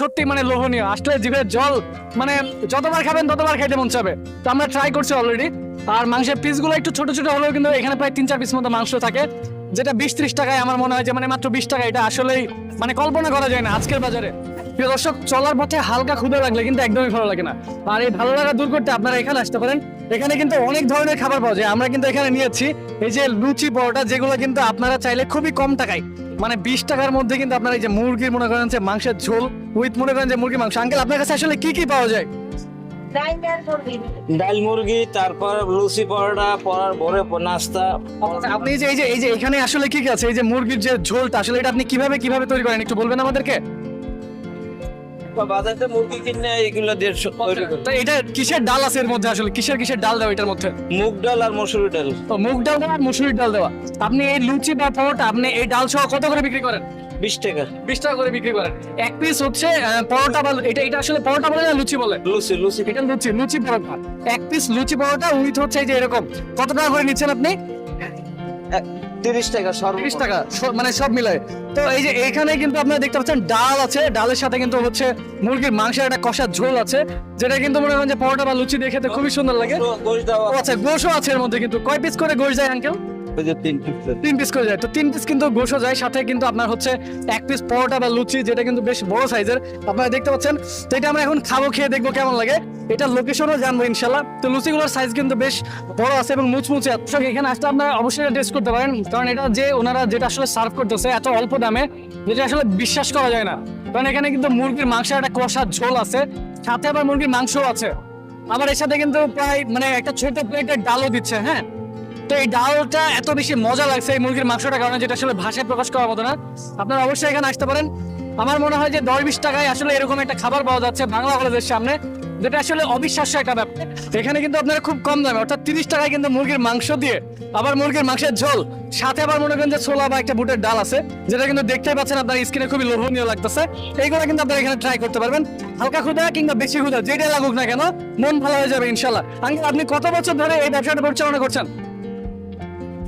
সত্যি মানে লোভনীয়। আসলে জিভের জল মানে যতবার খাবেন ততবার খাইতে মন চাবে। তো আমরা ট্রাই করছি অলরেডি আর মাংসের পিসগুলো একটু ছোট ছোট হলেও কিন্তু এখানে প্রায় তিন চার পিস মতো মাংস থাকে। যেটা বিশ ত্রিশ টাকায় আমার মনে হয় যে মানে মাত্র বিশ টাকা, এটা আসলেই মানে কল্পনা করা যায় না আজকের বাজারে। প্রিয় দর্শক, চলার পথে হালকা ক্ষুদে লাগলে কিন্তু একদমই ভালো লাগে না। আর এই ভালো লাগা দূর করতে আপনারা এখানে আসতে পারেন। এখানে কিন্তু অনেক ধরনের খাবার পাওয়া যায়। আমরা কিন্তু এখানে নিয়েছি এই যে লুচি পরোটা যেগুলো কিন্তু আপনারা চাইলে খুবই কম টাকায় মানে বিশ টাকার মধ্যে কিন্তু আপনারা এই যে মুরগির মনে করেন যে মাংসের ঝোল উইথ মনে করেন যে মুরগির মাংস। আঙ্কেল আপনার কাছে আসলে কি কি পাওয়া যায়? ডাল মুরগি তারপর লুচি পরোটা পরার ভরে নাস্তা আচ্ছা, আপনি যে এই যে এই যে এখানে আসলে কি কি আছে? এই যে মুরগির যে ঝোলটা আসলে এটা আপনি কীভাবে কীভাবে তৈরি করেন? একটু বলবেন আমাদেরকে? বাজারে মুরগি কিনে এগুলো দেড়শো তৈরি এটা কিসের ডাল আছে এর মধ্যে আসলে? কিসের কিসের ডাল দেওয়া এটার মধ্যে? মুগ ডাল আর মসুরি ডাল। তো মুগ ডাল দেওয়া আর মুসুরির ডাল দেওয়া। আপনি এই লুচি বা পরোটা আপনি এই ডাল সহ কত করে বিক্রি করেন? বিশ টাকা। বিশ টাকা করে বিক্রি করেন। এক পিস হচ্ছে আহ, পরোটা বা এটা এটা আসলে পরোটা বলে না লুচি বলে? লুচি লুচি। এটা লুচি লুচি পরোটা। এক পিস লুচি পরোটা উইথ হচ্ছে এই যে এরকম। কত টাকা করে নিচ্ছেন আপনি? তিরিশ টাকা তিরিশ টাকা সব- মানে সব মিলায়। তো এই যে এখানে কিন্তু আপনারা দেখতে পাচ্ছেন ডাল আছে ডালের সাথে কিন্তু হচ্ছে মুরগির মাংসের একটা কষা ঝোল আছে যেটা কিন্তু মনে হয় যে পরোটা বা লুচি দিয়ে খেতে খুবই সুন্দর লাগে। ও আচ্ছা গোশও আছে এর মধ্যে কিন্তু। কয় পিস করে গোশ যায় আঙ্কেল তিন piece। তিন পিস করে যায়। তো তিন পিস কিন্তু গোশও যায়, সাথে কিন্তু আপনার হচ্ছে এক পিস পরোটা বা লুচি, যেটা কিন্তু বেশ বড় সাইজের আপনারা দেখতে পাচ্ছেন, তো এটা আমরা এখন খাব, খেয়ে দেখব কেমন লাগে। এটা লোকেশনও জানব ইনশাল্লাহ তো লুচিগুলোর সাইজ কিন্তু বেশ বড় আছে এবং মুচমুচে এখানে আসলে আপনারা অবশ্যই টেস্ট করতে পারেন। কারণ এটা যে ওনারা যেটা আসলে সার্ভ করতেছে, এত অল্প দামে, যেটা আসলে বিশ্বাস করা যায় না। কারণ এখানে কিন্তু মুরগির মাংসের একটা কষার ঝোল আছে, সাথে আবার মুরগির মাংসও আছে। আবার এর সাথে কিন্তু প্রায় মানে একটা ছোট প্লেটের ডালও দিচ্ছে হ্যাঁ? তো এই ডালটা এত বেশি মজা লাগছে এই মুরগির মাংসটার কারণে যেটা আসলে ভাষায় প্রকাশ করার মতো না। আপনারা অবশ্যই এখানে আসতে পারেন। আমার মনে হয় যে দশ বিশ টাকায় আসলে এরকম একটা খাবার পাওয়া যাচ্ছে বাংলা কলেজের সামনে, যেটা আসলে অবিশ্বাস্য একটা ব্যাপার। এখানে কিন্তু আপনারা খুব কম দামে, অর্থাৎ তিরিশ টাকায় কিন্তু মুরগির মাংস দিয়ে আবার মুরগির মাংসের ঝোল, সাথে আবার মনে করেন যে ছোলা বা একটা বুটের ডাল আছে, যেটা কিন্তু দেখতেই পাচ্ছেন আপনার স্কিনে খুবই লোভনীয় লাগতেছে। এইগুলো কিন্তু আপনারা এখানে ট্রাই করতে পারবেন। হালকা ক্ষুদা কিংবা বেশি ক্ষুদা, যেটাই লাগুক না কেন, মন ভালো হয়ে যাবে ইনশাল্লাহ আপনি কত বছর ধরে এই ব্যবসাটা পরিচালনা করছেন?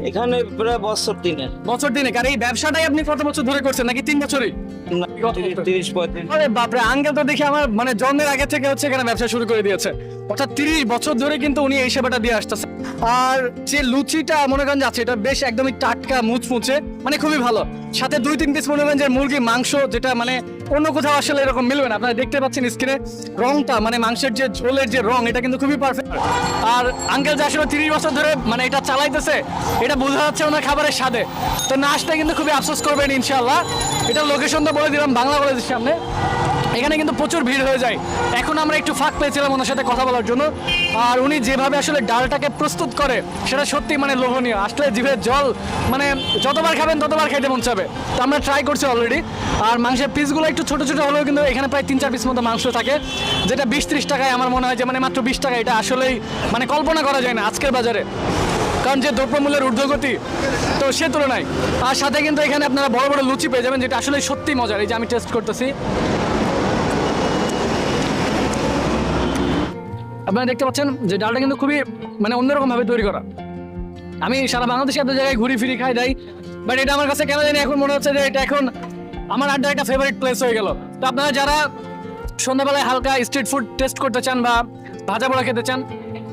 এখানে প্রায় বছর তিনের বছর দিনে আর এই ব্যবসাটাই আপনি কত বছর ধরে করছেন? নাকি তিন বছরই? তিরিশ তিরিশ পঁয়ত্রিশ। আরে বাপরে আঙ্কেল তো দেখি আমার মানে জন্মের আগে থেকে হচ্ছে এখানে ব্যবসা শুরু করে দিয়েছে। অর্থাৎ তিরিশ বছর ধরে কিন্তু উনি এই সেবাটা দিয়ে আসতেছে। আর যে লুচিটা মনে করেন যাচ্ছে এটা বেশ একদমই টাটকা মুচমুচে মানে খুবই ভালো। সাথে দুই তিন পিস মনে করেন যে মুরগি মাংস যেটা মানে অন্য কোথাও আসলে এরকম মিলবে না। আপনারা দেখতে পাচ্ছেন স্ক্রিনে রংটা মানে মাংসের যে ঝোলের যে রং, এটা কিন্তু খুবই পারফেক্ট আর আঙ্কেল যে আসলে তিরিশ বছর ধরে মানে এটা চালাইতেছে, এটা বোঝা যাচ্ছে ওনার খাবারের স্বাদে। তো না কিন্তু খুবই আফসোস করবেন ইনশাল্লাহ এটা লোকেশন তো বলে দিলাম, বাংলা কলেজের সামনে। এখানে কিন্তু প্রচুর ভিড় হয়ে যায়। এখন আমরা একটু ফাঁক পেয়েছিলাম ওনার সাথে কথা বলার জন্য। আর উনি যেভাবে আসলে ডালটাকে প্রস্তুত করে, সেটা সত্যি মানে লোভনীয়। আসলে জিভের জল মানে যতবার খাবেন ততবার খাইতে মন চাবে। তো আমরা ট্রাই করছি অলরেডি আর মাংসের পিসগুলো একটু ছোট ছোট হলেও কিন্তু এখানে প্রায় তিন চার পিস মতো মাংস থাকে। যেটা বিশ ত্রিশ টাকায় আমার মনে হয় যে মানে মাত্র বিশ টাকা, এটা আসলেই মানে কল্পনা করা যায় না আজকের বাজারে। কারণ যে দ্রব্যমূল্যের ঊর্ধ্বগতি তো সে তুলনায়। আর সাথে কিন্তু এখানে আপনারা বড় বড় লুচি পেয়ে যাবেন, যেটা আসলে সত্যি মজার। এই যে আমি টেস্ট করতেছি। আপনারা দেখতে পাচ্ছেন যে ডালটা কিন্তু খুবই মানে অন্যরকম ভাবে তৈরি করা। আমি সারা বাংলাদেশে এত জায়গায় ঘুরি ফিরি খাই দেয় বাট এটা আমার কাছে কেন জানি এখন মনে হচ্ছে যে এটা এখন আমার আড্ডা একটা ফেভারিট প্লেস হয়ে গেল। তো আপনারা যারা সন্ধ্যাবেলায় হালকা স্ট্রিট ফুড টেস্ট করতে চান বা ভাজা পোড়া খেতে চান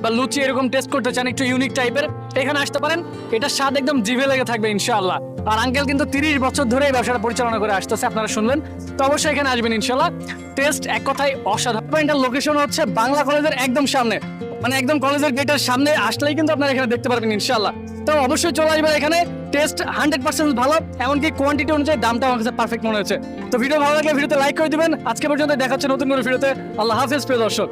বা লুচি এরকম টেস্ট করতে চান, একটু ইউনিক টাইপের এখানে আসতে পারেন। এটা স্বাদ একদম জিভে লেগে থাকবে, ইনশাআল্লাহ। আর আঙ্কেল কিন্তু তিরিশ বছর ধরে এই ব্যবসাটা পরিচালনা করে আসতেছে, আপনারা শুনলেন। তো অবশ্যই এখানে আসবেন, ইনশাআল্লাহ। টেস্ট এক কথায় অসাধারণ। এটার লোকেশন হচ্ছে বাংলা কলেজের একদম সামনে। মানে একদম কলেজের গেটের সামনে আসলেই কিন্তু আপনারা এখানে দেখতে পারবেন, ইনশাআল্লাহ। তো অবশ্যই চলে আসবেন এখানে। টেস্ট হান্ড্রেড পার্সেন্ট ভালো, এমনকি কোয়ান্টিটি অনুযায়ী দামটা আমার কাছে পারফেক্ট মনে হচ্ছে তো ভিডিও ভালো লাগলে ভিডিওতে লাইক করে দিবেন। আজকে পর্যন্ত দেখাচ্ছে নতুন কোনো ভিডিওতে আল্লাহ হাফেজ, প্রিয় দর্শক।